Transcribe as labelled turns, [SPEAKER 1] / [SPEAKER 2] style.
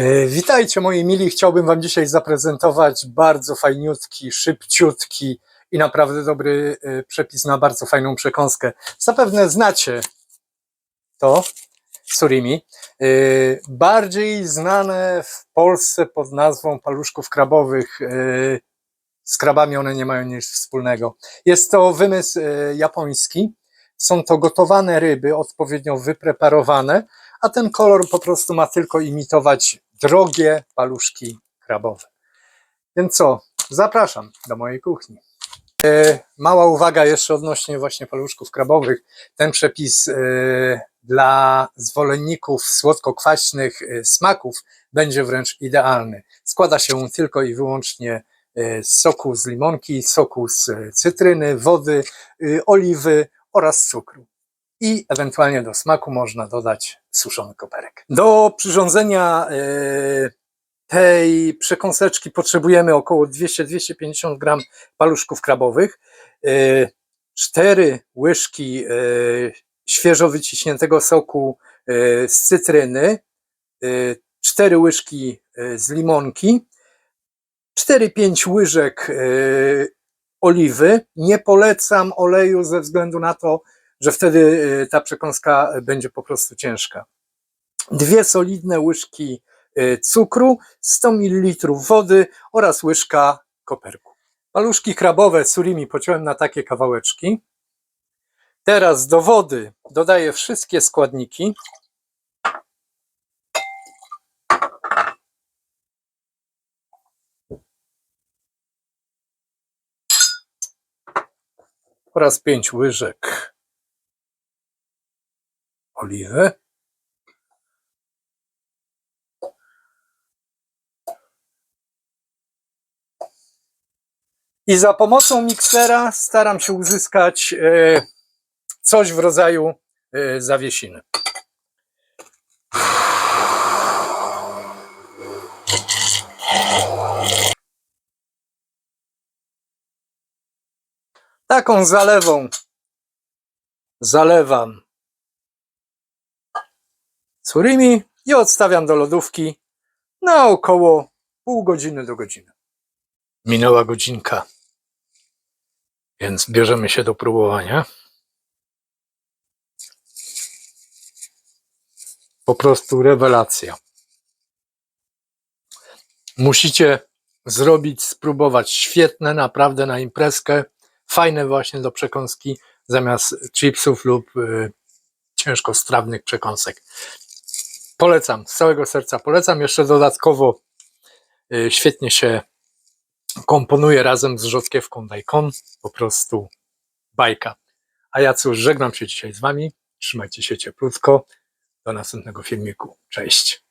[SPEAKER 1] E, Witajcie moi mili, chciałbym Wam dzisiaj zaprezentować bardzo fajniutki, szybciutki i naprawdę dobry e, przepis na bardzo fajną przekąskę. Zapewne znacie to, surimi. E, Bardziej znane w Polsce pod nazwą paluszków krabowych. Z krabami one nie mają nic wspólnego. Jest to wymysł japoński. Są to gotowane ryby, odpowiednio wypreparowane, a ten kolor po prostu ma tylko imitować drogie paluszki krabowe. Więc co, zapraszam do mojej kuchni. E, Mała uwaga jeszcze odnośnie właśnie paluszków krabowych. Ten przepis e, dla zwolenników słodko-kwaśnych e, smaków będzie wręcz idealny. Składa się tylko i wyłącznie z soku z limonki, soku z cytryny, wody, oliwy oraz cukru i ewentualnie do smaku można dodać suszony koperek. Do przyrządzenia e, tej przekąseczki potrzebujemy około 200-250 gram paluszków krabowych, e, 4 łyżki e, świeżo wyciśniętego soku e, z cytryny, e, 4 łyżki e, z limonki, 4-5 łyżek e, oliwy. Nie polecam oleju ze względu na to, że wtedy y, ta przekąska będzie po prostu ciężka. Dwie solidne łyżki y, cukru, 100 ml wody oraz łyżka koperku. Paluszki krabowe surimi pociąłem na takie kawałeczki. Teraz do wody dodaję wszystkie składniki. oraz 5 łyżek oliwy. I za pomocą miksera staram się uzyskać e, coś w rodzaju e, zawiesiny. Taką zalewą zalewam surimi i odstawiam do lodówki na około pół godziny do godziny. Minęła godzinka, więc bierzemy się do próbowania. Po prostu rewelacja. Musicie zrobić, spróbować. Świetne, naprawdę na imprezkę. Fajne właśnie do przekąski zamiast chipsów lub y, ciężko strawnych przekąsek. Polecam, z całego serca polecam. Jeszcze dodatkowo y, świetnie się komponuje razem z rzodkiewką daikon. Po prostu bajka. A ja cóż, żegnam się dzisiaj z Wami. Trzymajcie się cieplutko. Do następnego filmiku. Cześć.